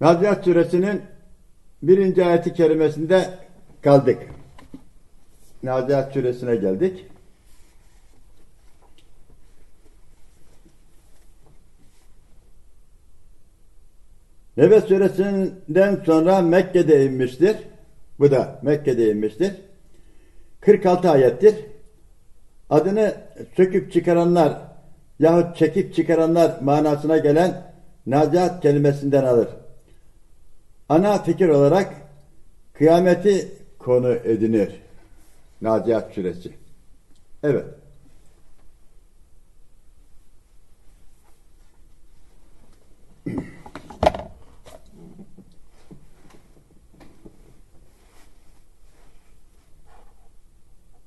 Nazihat suresinin birinci ayeti kerimesinde kaldık. Nazihat suresine geldik. Nebe suresinden sonra Mekke'de inmiştir. Bu da Mekke'de inmiştir. 46 ayettir. Adını söküp çıkaranlar yahut çekip çıkaranlar manasına gelen nazihat kelimesinden alır. Ana fikir olarak kıyameti konu edinir. Nazihat suresi. Evet.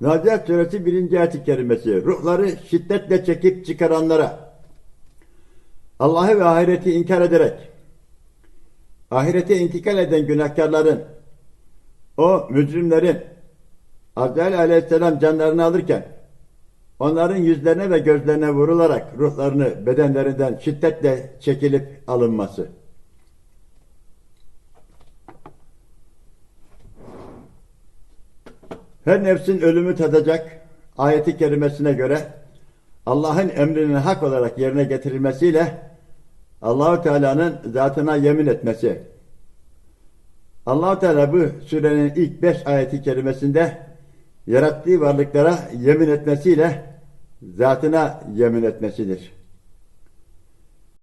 Nazihat suresi birinci ayet-i kerimesi. Ruhları şiddetle çekip çıkaranlara Allah'ı ve ahireti inkar ederek ahirete intikal eden günahkarların o mücrimlerin Azrail aleyhisselam canlarını alırken onların yüzlerine ve gözlerine vurularak ruhlarını bedenlerinden şiddetle çekilip alınması. Her nefsin ölümü tadacak ayeti kerimesine göre Allah'ın emrinin hak olarak yerine getirilmesiyle Allahu Teala'nın zatına yemin etmesi. Allahu Teala bu surenin ilk beş ayeti kerimesinde yarattığı varlıklara yemin etmesiyle zatına yemin etmesidir.